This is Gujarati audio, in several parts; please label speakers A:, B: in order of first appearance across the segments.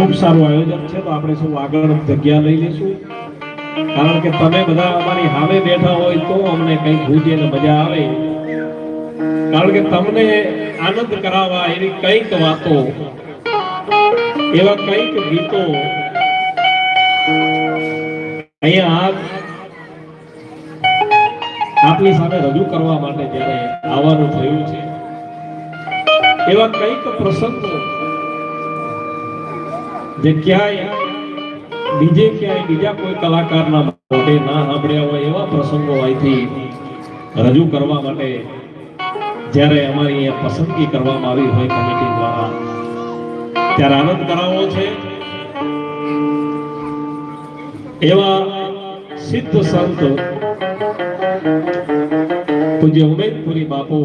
A: ખૂબ સારું આયોજન છે, તો આપણે સૌ આગળ જગ્યા લઈ લઈશું. કારણ કે તમે બધા અમારી હામે બેઠા હોય તો અમને કંઈક ભૂજે ને મજા આવે. કારણ કે તમને આનંદ કરાવવા એવી કંઈક વાતો, એવા કંઈક ગીતો અહીંયા આપ આપની સામે રજૂ કરવા માટે જ્યારે આવવાનું થયું છે. એવા કંઈક પ્રસંગો જે ક્યાંય, બીજે ક્યાંય, બીજા કોઈ કલાકારના મોઢે ના સાંભળ્યા હોય એવા પ્રસંગો અહીંથી રજૂ કરવા માટે જ્યારે અમારી અહીંયા પસંદગી કરવામાં આવી હોય કમિટી દ્વારા. ત્યારે આનંદ કરાવવો છે. એવા સિદ્ધ સંત પૂજ્ય ઉમેદપુરી બાપુ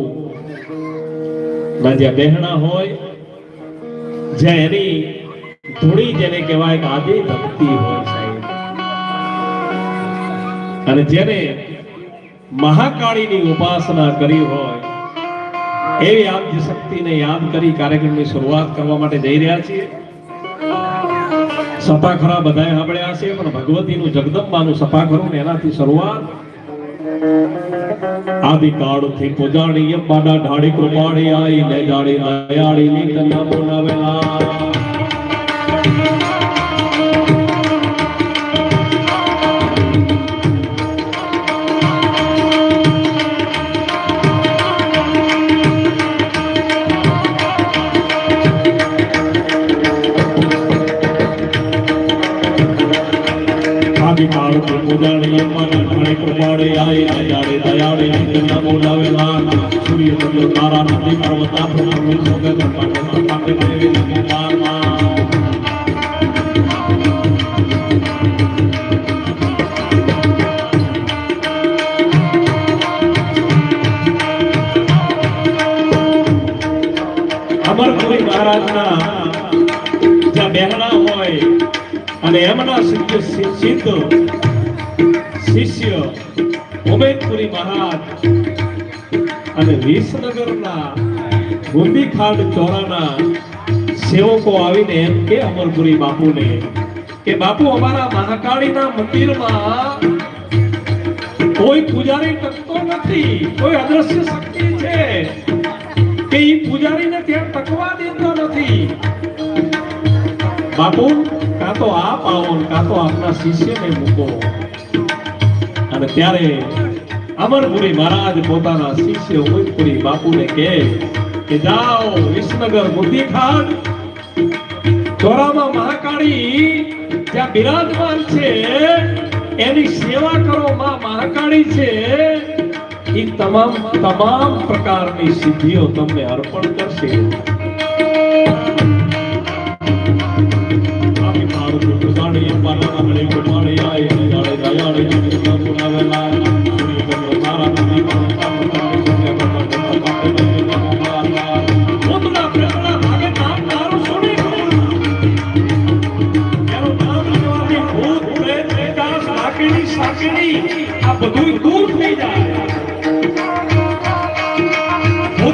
A: ના જ્યાં બહેણા હોય, જ્યાં એની ધૂણી જેને કહેવાય કે આદિ ભક્તિ હોય સાહેબ. અને જેને મહાકાળીની ઉપાસના કરી હોય, એવી આપ શક્તિને યાદ કરી કાર્યક્રમની શરૂઆત કરવા માટે જઈ રહ્યા છીએ. સપાખરા બધાએ સાંભળ્યા છે પણ ભગવતીનું જગદંબાનું સપાખરું ને એનાથી શરૂઆત આદિકાળથી પૂજાણી અંબાના ઢાળી કૃપાણી આઈ ને જાણી દયાળી ની કન્યા બોલાવેલા અને એમના સિદ્ધ શિષ્ય ઉમેદપુરી મહારાજ અને વિસનગરના ગુંદી ખાંડ ચોરાના સેવકો આવીને એમ કે અમરપુરી બાપુને કે બાપુ, અમારા મહાકાળીના મંદિરમાં કોઈ પૂજારી ટકતો નથી, કોઈ અદ્રશ્ય શક્તિ છે કે ઈ પૂજારીને ત્યાં ટકવા દેતો નથી. બાપુ કાં આપ આવો કાં તો આપના શિષ્યને મૂકો. અને ત્યારે અમરપુરી મહારાજ પોતાના શિષ્ય ઉમેદપુરી બાપુને કહે કે, જાઓ વિસનગર બુદ્ધિખાટ ચોરામાં મહાકાળી જ્યાં બિરાજમાન છે, એની સેવા કરો માં મહાકાળી છે. એ તમામ તમામ પ્રકારની સિદ્ધિઓ તમને અર્પણ કરશે.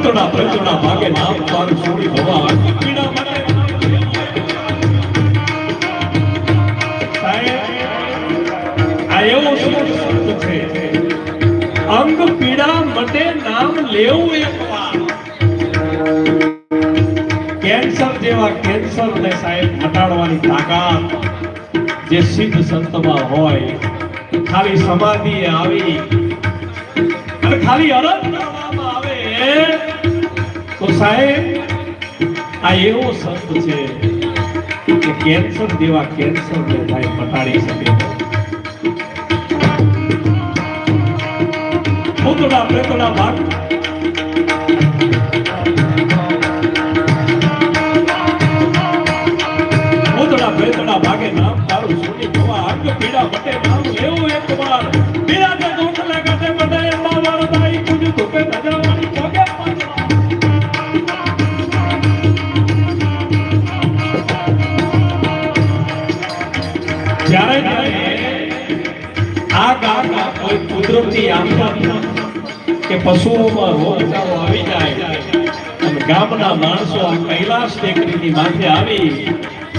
A: ભૂતના પ્રેતના ભાગે નામ તારું છોડી ભવા અંગ પીડા માટે નામ લેવું એ કેન્સર જેવા કેન્સર ને સાહેબ મટાડવાની તાકાત જે સિદ્ધ સંતમાં હોય, ખાલી સમાધિ આવી. અને ખાલી અરજ સાહેબ, આ એવો સંત છે કે કેન્સર જેવા કેન્સર ને સાહેબ પટાડી શકે. પ્રેતના ભાગ ભૂતના પ્રેતના ભાગે નામ તારું સુની ભવા, અંગ પીડા મટે કે પશુઓમાં રોગચાળો આવી જાય. અને ગામના માણસો કૈલાસ ટેકરીની માથે આવી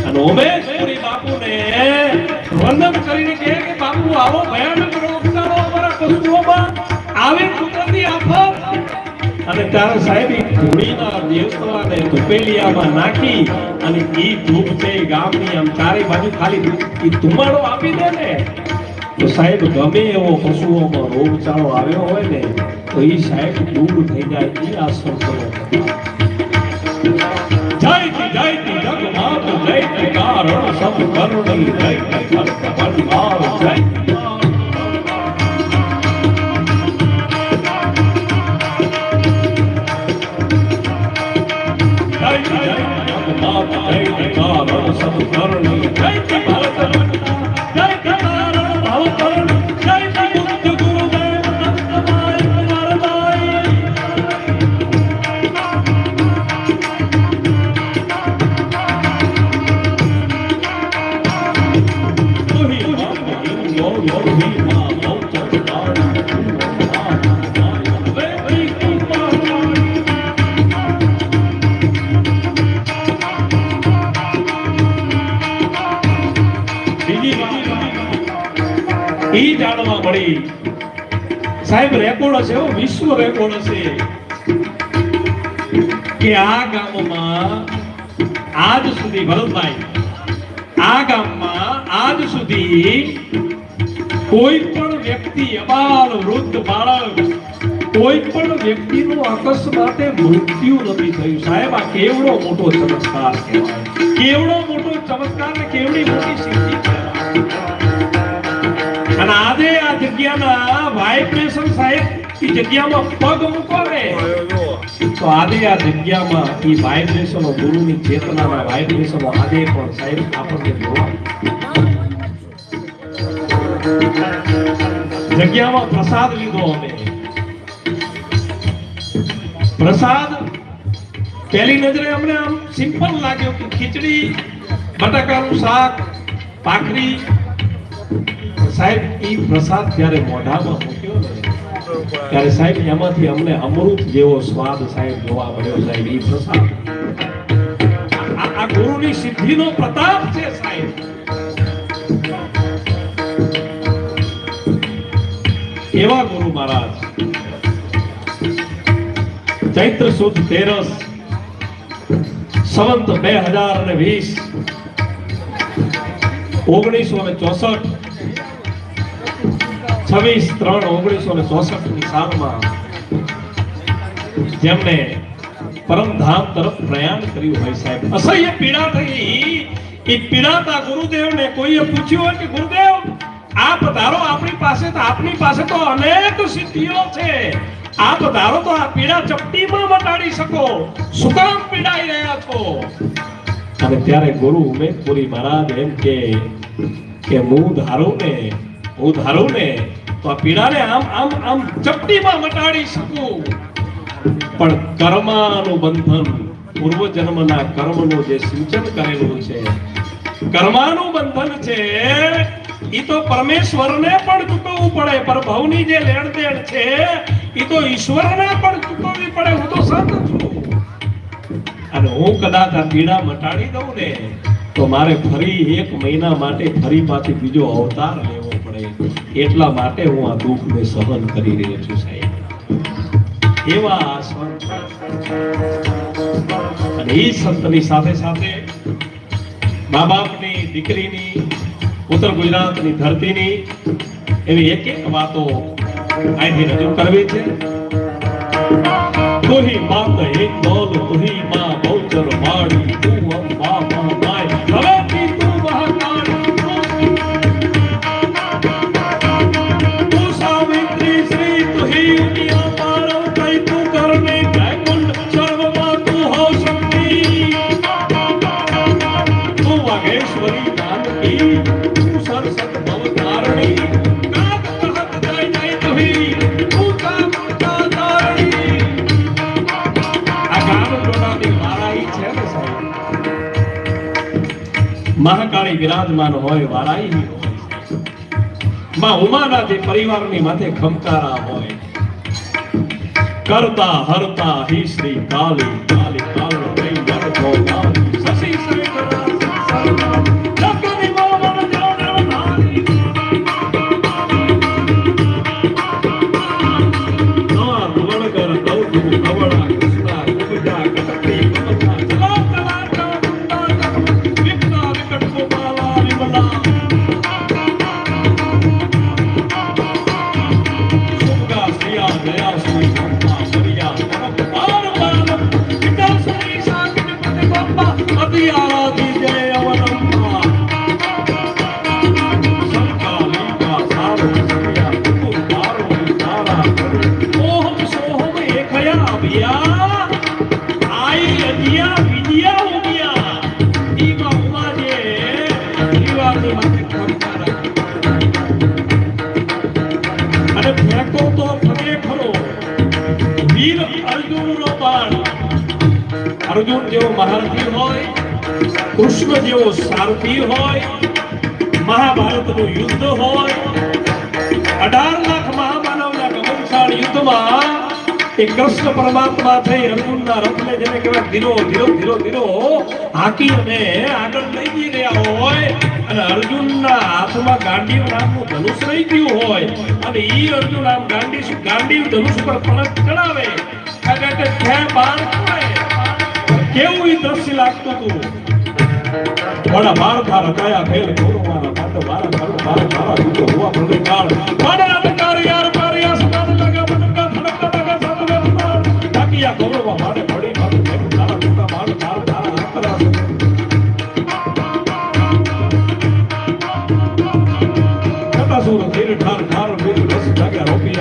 A: અને ઉમેશપુરી બાપુને વંદન કરીને કહે કે, બાપુ, આવો ભયાનક રોગચાળો અમારા પશુઓમાં આવે કુદરતી આફત. અને ત્યારે સાહેબ ધૂળીના દેવતવાને ધૂપેલિયામાં નાખી અને ઈ ધૂપ છે ગામની આમ ચારે બાજુ ખાલી ધુમાડો આપી દે ને. તો સાહેબ, ગમે એવો પશુઓમાં રોગચાળો આવ્યો હોય ને, તો એ સાહેબ દૂર થઈ જાય એ આ સંતનો જયતિ જયતિ જગમાત જયતિ કારણ સબ કરુણી જયતિ પરિવાર જયતિ જયતિ જયતિ ઈ જાણવા મળી. સાહેબ રેકોર્ડ હશે વિશ્વ રેકોર્ડ હશે. કે આ ગામમાં આજ સુધી, ભરતભાઈ, આ ગામમાં આજ સુધી કોઈ પણ વ્યક્તિ, અબાલ, વૃદ્ધ, બાળક, કોઈ પણ વ્યક્તિનું અકસ્માતે મૃત્યુ નથી થયું. સાહેબ, આ કેવડો મોટો ચમત્કાર કેવડો મોટો ચમત્કાર ને કેવડી મોટી સિદ્ધિ એ જગ્યામાં પગ મૂકો તો આજે આ જગ્યામાં એ વાઇબ્રેશનો ગુરુની ચેતનાના વાઇબ્રેશનો આજે પણ સાહેબ આપણને જોવા જગ્યામાં પ્રસાદ લીધો અમે. પ્રસાદ, પહેલી નજરે અમને આમ સિમ્પલ લાગ્યો કે ખીચડી, બટાકાનું શાક, ભાખરી. સાહેબ, એ પ્રસાદ ત્યારે મોઢામાં મૂક્યો ને. ત્યારે સાહેબ, એમાંથી અમને અમૃત જેવો સ્વાદ સાહેબ જોવા મળ્યો સાહેબ એ પ્રસાદ. આ- ગુરુની સિદ્ધિનો પ્રતાપ છે સાહેબ. એવા ગુરુ મહારાજ. ચૈત્ર સુદ તેરસ, સંવંત બે હજાર અને વીસ, ઓગણીસો ને ચોસઠ છવ્વીસ, ત્રણ, ઓગણીસો ને ચોસઠની સાલમાં જેમને પરમધામ તરફ પ્રયાણ કર્યું હોય સાહેબ. અસહ્ય પીડા થઈ. એ પીડાતા ગુરુદેવને કોઈએ પૂછ્યું હોય કે, ગુરુદેવ આ ધારો આપણી પાસે તો આપની પાસે તો અનેક સિદ્ધિઓ છે. આ ધારો તો આ પીડા ચપટીમાં મટાડી શકો. શું કામ પીડાઈ રહ્યા છો? અને ત્યારે ગુરુ ઉમેદપુરી મહારાજ એમ કે કે હું ધારું ને હું ધારું ને તો આ પીડાને આમ આમ આમ ચપટીમાં મટાડી શકું. પણ કર્માનું બંધન પૂર્વજન્મના કર્મનું જે સિંચન કરેલું છે કર્માનું બંધન છે એ તો પરમેશ્વરને પણ ચૂકવવું પડે પ્રભવની જે લેણ દેણ છે એ તો ઈશ્વરને પણ ચૂકવવી પડે, હું તો સંત છું. અને હું કદાચ આ પીડા મટાડી દઉં ને, તો મારે ફરી એક મહિના માટે ફરી પાછી બીજો અવતાર લેવો એટલા માટે હું આ દુઃખને સહન કરી રહ્યો છું સાહેબ. એવા અને એ સંતની સાથે સાથે મા બાપની દીકરીની, ઉત્તર ગુજરાતની ધરતીની એવી એક એક વાતો અહીંથી રજૂ કરવી છે. તુહી માત એક બોલ, તુહી માં બહુચર વાડી મહાકાળી વિરાજમાન હોય વારાઈ માં ઉમાના જે પરિવારની માથે ખમકારા હોય. કરતા હરતા હી શ્રી કાલી કાલી, કાલ, કઈ વરતો કાલી. વીર અર્જુન નો પણ અર્જુન જેવો મહારથી હોય, કૃષ્ણ જેવો સારથી હોય, મહાભારતનું યુદ્ધ હોય, અઢાર લાખ મહામાનવના ગમનશાળ યુદ્ધમાં એ કૃષ્ણ પરમાત્મા થઈ અર્જુનના રથને જેને કહેવાય ધીરો ધીરો ધીરો ધીરો. હાકીને આગળ લઈ જઈ રહ્યા હોય અને અર્જુનના હાથમાં ગાંડીવ નામનું ધનુષ રહી ગયું હોય. અને ઈ અર્જુન આમ ગાંડી ગાંડીવ ધનુષ પર પલક ચડાવે. અને તે બાર કેવું ઈ દ્રશ્ય લાગતું હતું? વડા બાર થાર પાટો બારા કરું બાર બારા દૂધો હુઆ પ્રભુ કાળ વડા અધકાર યાર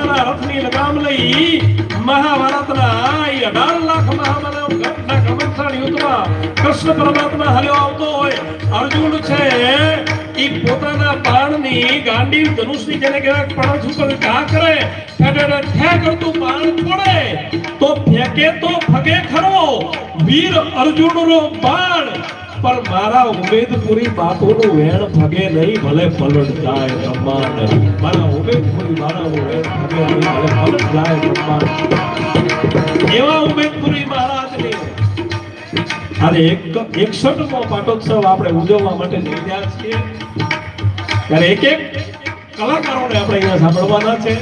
A: ઘોડાના રથની લગામ લઈ મહાભારતના અઢાર લાખ મહામાનવ ગઢના ગમનસાણ યુદ્ધમાં કૃષ્ણ પરમાત્મા હલ્યો આવતો હોય. અર્જુન છે, ઈ પોતાના બાણની ગાંડી ધનુષની જેને કહેવાય પણછ ઉપર ઘા કરે ઠે કરતું બાણ છોડે તો ફેંકે તો ફગે ખરો. વીર અર્જુનનો બાણ. પણ મારા ઉમેદપુરી બાપુનું વેણ ભગે નહીં, ભલે પલટ જાય બ્રહ્માંડ મારા ઉમેદપુરી, મારા વેણ ભગે નહીં, ભલે પલટ જાય બ્રહ્મા એવા ઉમેદપુરી મહારાજને આજે એક એકસઠમો પાટોત્સવ આપણે ઉજવવા માટે જઈ રહ્યા છીએ. ત્યારે એક એક કલાકારોને આપણે અહીંયા સાંભળવાના છે.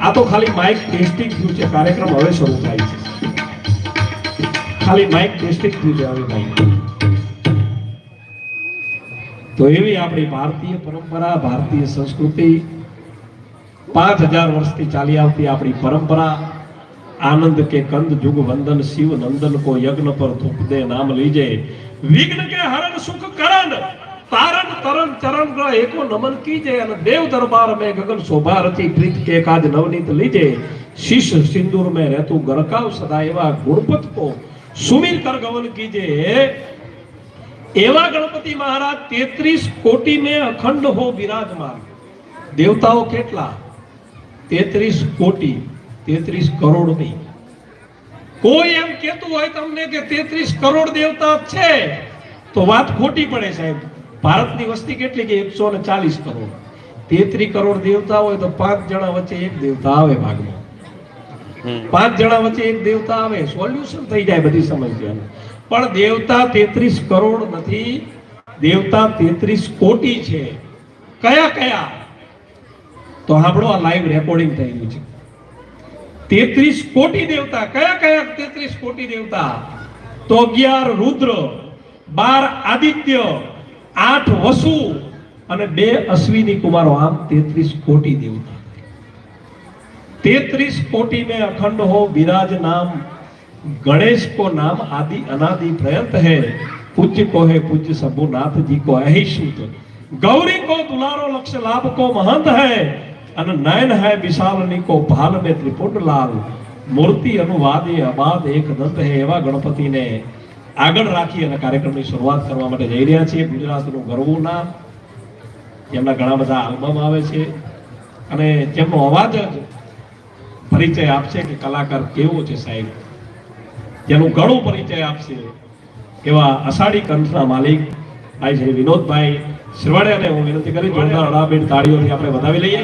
A: આ તો ખાલી માઇક ટેસ્ટિંગ થયું છે. કાર્યક્રમ હવે શરૂ થાય છે. ખાલી માઇક ટેસ્ટિંગ થયું છે હવે માઇક તો એવી આપણી ભારતીય પરંપરા, ભારતીય સંસ્કૃતિ પાંચ હજાર વર્ષથી ચાલી આવતી આપણી પરંપરા, આનંદ કે કંદ, જુગ, વંદન, શિવ, નંદન, કો યજ્ઞ પર થૂપ દે, નામ લીજે. વિઘ્ન કે હરણ, સુખ કરણ તારણ, તરણ, ચરણ ગ્રહ એકો નમન કીજે અને દેવ દરબાર મેં ગગન શોભા રચી પ્રીત કે કાજ નવનીત લીજે. શીશ સિંદૂર મેં રહેતું ગરકાવ સદા એવા ગુણપત કો સુમીર કર ગવન કીજે. એવા ગણપતિ મહારાજ તેત્રીસ કોટી મેં અખંડ હો બિરાજમાન દેવતાઓ કેટલા? તેત્રીસ કોટી તેત્રીસ કરોડ નહીં કોઈ એમ કેતું હોય તમને કે તેત્રીસ કરોડ દેવતા છે તો વાત ખોટી પડે સાહેબ. ભારતની વસ્તી કેટલી કે એકસો ને ચાલીસ કરોડ. તેત્રીસ કરોડ દેવતા હોય તો પાંચ જણા વચ્ચે એક દેવતા આવે ભાગમાં. પાંચ જણા વચ્ચે એક દેવતા આવે. સોલ્યુશન થઈ જાય બધી સમસ્યાનું. પણ દેવતા તેત્રીસ કરોડ નથી. દેવતા તેત્રીસ કોટી છે. કયા કયા? તો આપણો આ લાઈવ રેકોર્ડિંગ થયેલું છે. તેત્રીસ કોટી દેવતા, કયા કયા તેત્રીસ કોટી દેવતા? તો અગિયાર રુદ્ર, બાર આદિત્ય, આઠ વસુ અને બે અશ્વિની કુમારો. આમ તેત્રીસ કોટી દેવતા. તેત્રીસ કોટી મેં અખંડ હો વિરાજ નામ गणेश को नाम आदि अनादि प्रयत है पूज्य को है पूज्य सबुनाथ जी को अहिषुत गौरी को दुलारो लक्ष्य लाभ को महंत है अन नयन है विशालनी को भाल में त्रिपुट लाल મૂર્તિ અનુવાદે અબાદ એક દંત હે એવા ગણપતિને આગળ રાખી અને કાર્યક્રમની શરૂઆત કરવા માટે જઈ રહ્યા છીએ ગુજરાતનું ગરવું નામ એમના ઘણા બધા આલ્બમ આવે છે અને જેમનો અવાજ જ પરિચય આપશે કે કલાકાર કેવો છે સાહેબ જેનું ઘણું પરિચય આપશે એવા અષાઢી કંઠના માલિક ભાઈ શ્રી વિનોદભાઈ શિરવાડિયાને હું વિનંતી કરી જોરદાર અડાબેટ તાળીઓથી આપણે વધાવી લઈએ.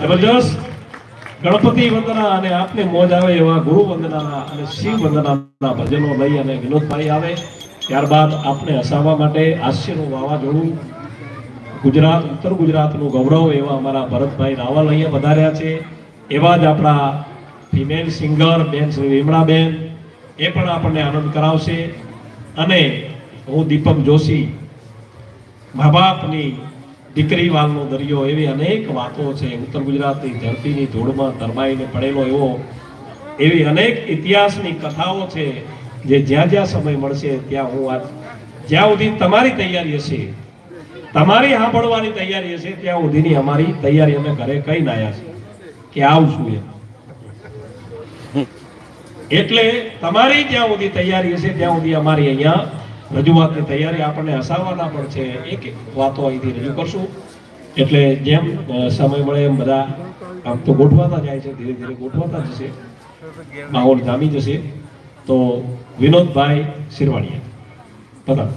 A: જબરજસ્ત ગણપતિ વંદના અને આપને મોજ આવે એવા ગુરુ વંદનાના અને શિવ વંદનાના ભજનો લઈ અને વિનોદભાઈ આવે. ત્યારબાદ આપને હસાવવા માટે હાસ્યનું વાવાઝોડું, ગુજરાત, ઉત્તર ગુજરાતનું ગૌરવ એવા અમારા ભરતભાઈ રાવલ અહીંયા વધાર્યા છે. એવા જ આપણા ફિમેલ સિંગર બેન શ્રી વિમળાબેન એ પણ આપણને આનંદ કરાવશે. અને હું દીપક જોશી મા બાપની દીકરી વાલનો દરિયો એવી અનેક વાતો છે. ઉત્તર ગુજરાતની ધરતીની ધૂળમાં તરમાઈને પડેલો એવો, એવી અનેક ઇતિહાસની કથાઓ છે જે જ્યાં જ્યાં સમય મળશે ત્યાં હું આ જ્યાં સુધી તમારી તૈયારી હશે, તમારી સાંભળવાની તૈયારી હશે, ત્યાં સુધીની અમારી તૈયારી અમે ઘરે કઈ નાયા છે કે આવશું એમ. એટલે તમારી જ્યાં સુધી તૈયારી હશે, ત્યાં સુધી અમારી અહીંયા રજૂઆતની તૈયારી આપણને હસાવવાના પણ છે. એક એક વાતો અહીંથી રજૂ કરશું. એટલે જેમ સમય મળે એમ બધા આમ તો ગોઠવાતા જાય છે, ધીરે ધીરે ગોઠવાતા જશે માહોલ જામી જશે. તો વિનોદભાઈ શિરવાણીયા બધા